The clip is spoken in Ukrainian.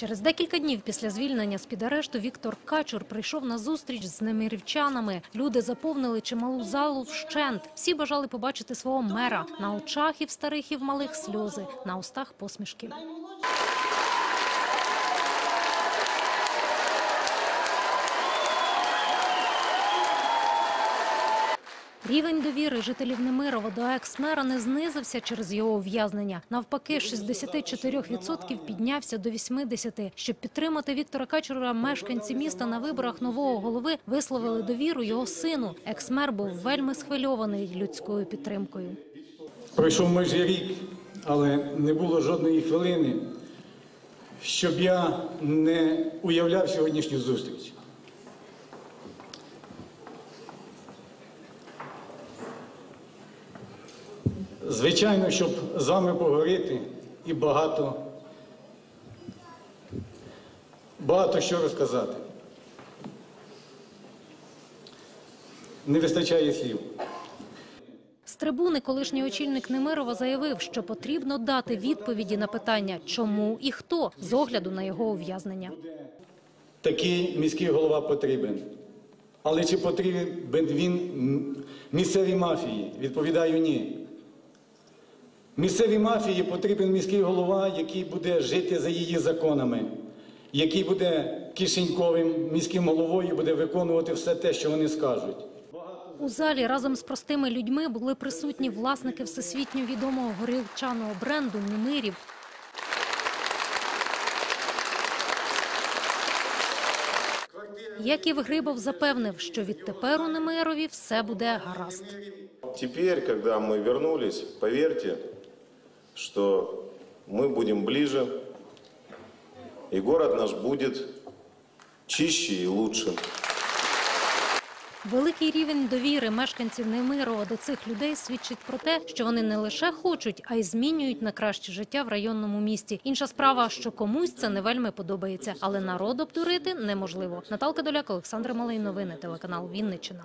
Через декілька днів після звільнення з під арешту Віктор Качур прийшов на зустріч з немирівчанами. Люди заповнили чималу залу вщент. Всі бажали побачити свого мера. На очах і в старих, і в малих сльози, на устах посмішки. Рівень довіри жителів Немирова до екс-мера не знизився через його ув'язнення. Навпаки, з 64% піднявся до 80%. Щоб підтримати Віктора Качура, мешканці міста на виборах нового голови висловили довіру його сину. Екс-мер був вельми схвильований людською підтримкою. Пройшов майже рік, але не було жодної хвилини, щоб я не уявляв сьогоднішню зустріч. Звичайно, щоб з вами поговорити і багато, багато що розказати. Не вистачає слів. З трибуни колишній очільник Немирова заявив, що потрібно дати відповіді на питання, чому і хто з огляду на його ув'язнення. Такий міський голова потрібен. Але чи потрібен він місцевій мафії? Відповідаю ні. Місцевій мафії потрібен міський голова, який буде жити за її законами, який буде кишеньковим міським головою буде виконувати все те, що вони скажуть. У залі разом з простими людьми були присутні власники всесвітньо відомого горілчаного бренду Немирів. Яків Грибов запевнив, що відтепер у Немирові все буде гаразд. Теперь, когда мы вернулись, поверьте, что мы будем ближе, и город наш будет чище и лучше. Великий рівень довіри мешканців Немирова до цих людей свідчить про те, що вони не лише хочуть, а й змінюють на краще життя в районному місті. Інша справа, що комусь це не вельми подобається, але народ обдурити неможливо. Наталка Доляк, Олександр Малий, новини, телеканал Вінниччина.